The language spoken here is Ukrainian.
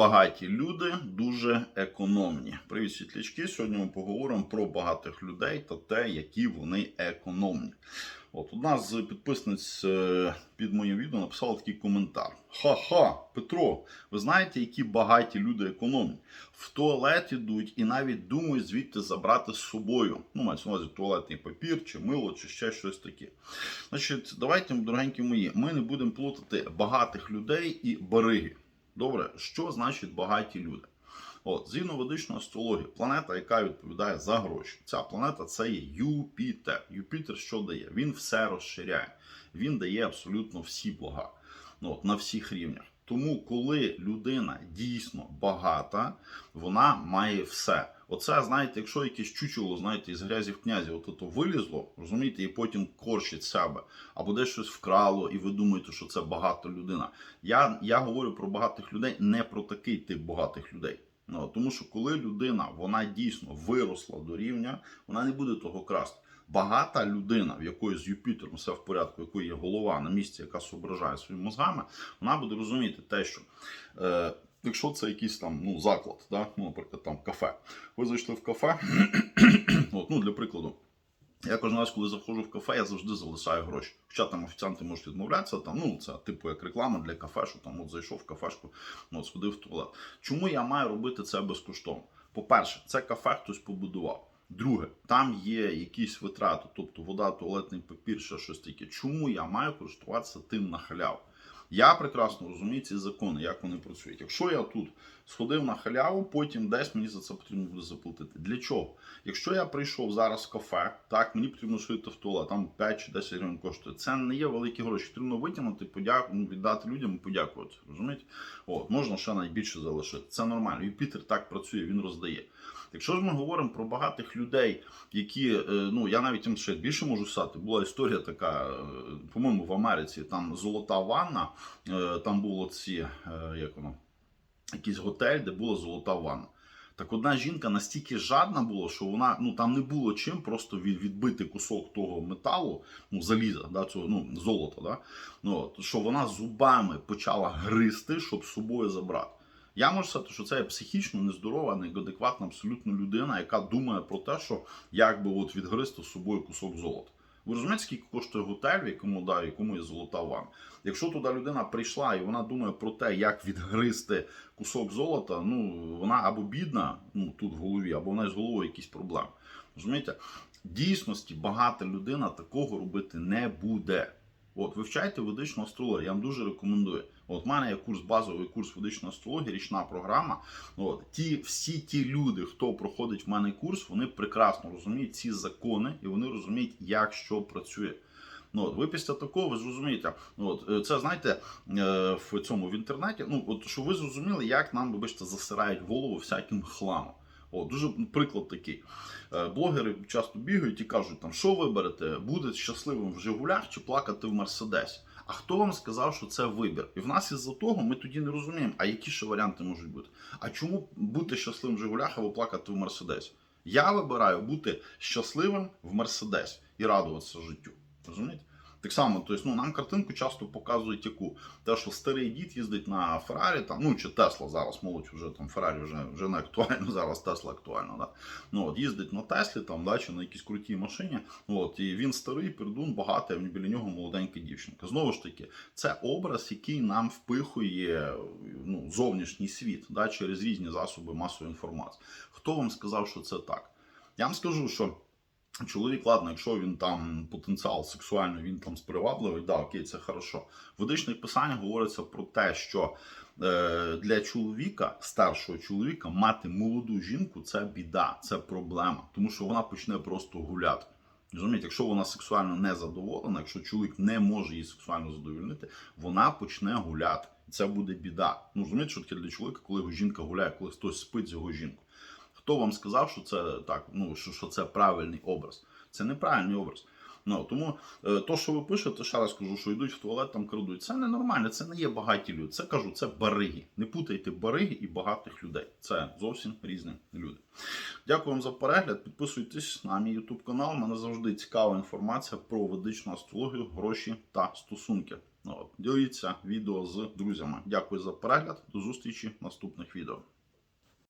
багаті люди дуже економні. Привіт, світлячки. Сьогодні ми поговоримо про багатих людей та те, які вони економні. От одна з підписниць е, під моїм відео написала такий коментар: Ха-ха, Петро, ви знаєте, які багаті люди економні? В туалет ідуть і навіть думають звідти забрати з собою. Ну, мається на увазі туалетний папір, чи мило, чи ще щось таке. Значить, давайте, дорогенькі мої, ми не будемо плутати багатих людей і бариги. Добре, що значить багаті люди? От, згідно ведичної астрології, планета, яка відповідає за гроші. Ця планета це є Юпітер. Юпітер що дає? Він все розширяє, він дає абсолютно всі блага ну, от, на всіх рівнях. Тому, коли людина дійсно багата, вона має все. Оце, знаєте, якщо якесь чучело, знаєте, із грязі в князі, от то вилізло, розумієте, і потім корчить себе, або десь щось вкрало, і ви думаєте, що це багата людина. Я, я говорю про багатих людей, не про такий тип багатих людей. Ну, тому що коли людина вона дійсно виросла до рівня, вона не буде того красти. Багата людина, в якої з Юпітером все в порядку, якої є голова на місці, яка зображає своїми мозгами, вона буде розуміти те, що е, якщо це якийсь там ну, заклад, да? ну, наприклад, там кафе. Ви зайшли в кафе, от, ну, для прикладу. Я кожен раз, коли заходжу в кафе, я завжди залишаю гроші. Хоча там офіціанти можуть відмовлятися, там, ну це типу як реклама для кафе, що там от зайшов в кафешку, ну, от сходив в туалет. Чому я маю робити це безкоштовно? По-перше, це кафе хтось побудував. Друге, там є якісь витрати, тобто вода, туалетний папір, ще щось таке. Чому я маю користуватися тим на халяву? Я прекрасно розумію ці закони, як вони працюють. Якщо я тут сходив на халяву, потім десь мені за це потрібно буде заплатити. Для чого? Якщо я прийшов зараз в кафе, так мені потрібно шити в туалет, там 5 чи 10 гривень коштує. Це не є великі гроші. Потрібно витягнути, подяку, ну, віддати людям і подякувати. Розумієте? От, можна ще найбільше залишити. Це нормально. Юпітер так працює, він роздає. Якщо ж ми говоримо про багатих людей, які, е, ну я навіть їм ще більше можу сказати, була історія така, е, по-моєму, в Америці, там золота ванна, там було ці, е, як воно, якийсь готель, де була золота ванна. Так одна жінка настільки жадна була, що вона ну там не було чим просто відбити кусок того металу, ну заліза, да, цього ну золота, да, ну що вона зубами почала гризти, щоб з собою забрати. Я можу сказати, що це психічно нездорова, неадекватна абсолютно людина, яка думає про те, що як би от відгризти з собою кусок золота. Ви розумієте, скільки коштує готель, якому да, якому є золота ванна? Якщо туди людина прийшла і вона думає про те, як відгризти кусок золота, ну вона або бідна, ну тут в голові, або вона з головою якісь проблеми. Розумієте? Дійсності багата людина такого робити не буде. От, вивчайте ведичну астрологію, я вам дуже рекомендую. От в мене є курс базовий курс ведичної астрології, річна програма. От ті всі ті люди, хто проходить в мене курс, вони прекрасно розуміють ці закони і вони розуміють, як що працює. Ну, от, ви після такого ви зрозумієте, от е, це знаєте е, в цьому в інтернеті. Ну от що ви зрозуміли, як нам вибачте, засирають голову всяким хламом. О, дуже приклад такий. Е, Блогери часто бігають і кажуть, там, що виберете, бути щасливим в Жигулях чи плакати в Мерседесі. А хто вам сказав, що це вибір? І в нас із-за того ми тоді не розуміємо, а які ще варіанти можуть бути. А чому бути щасливим в Жигулях або плакати в Мерседесі? Я вибираю бути щасливим в Мерседесі і радуватися життю. Розумієте? Так само, тобто, ну, нам картинку часто показують яку. Те, що старий дід їздить на Феррарі, там, ну чи Тесла зараз, молодь вже там Феррарі вже, вже не актуально, зараз Тесла актуальна. Да? Ну, от, їздить на Теслі там, да, чи на якійсь крутій машині. От, і він старий, пердун, багатий, а біля нього молоденька дівчинка. Знову ж таки, це образ, який нам впихує ну, зовнішній світ да, через різні засоби масової інформації. Хто вам сказав, що це так? Я вам скажу, що. Чоловік, ладно, якщо він там потенціал сексуальний, він там спривабливий, да, окей, це хорошо. В ведичних писаннях говориться про те, що е, для чоловіка, старшого чоловіка, мати молоду жінку це біда, це проблема, тому що вона почне просто гуляти. Розумієте, якщо вона сексуально не задоволена, якщо чоловік не може її сексуально задовольнити, вона почне гуляти. Це буде біда. Ну розумієте, що таке для чоловіка, коли його жінка гуляє, коли хтось спить з його жінкою. Хто вам сказав, що це так, ну що, що це правильний образ? Це неправильний образ. Ну, тому е, то, що ви пишете, ще раз кажу, що йдуть в туалет, там крадуть. Це ненормально, це не є багаті люди. Це кажу, це бариги. Не путайте бариги і багатих людей. Це зовсім різні люди. Дякую вам за перегляд. Підписуйтесь на мій YouTube канал. Мене завжди цікава інформація про ведичну астрологію, гроші та стосунки. Ну, діліться відео з друзями. Дякую за перегляд. До зустрічі в наступних відео.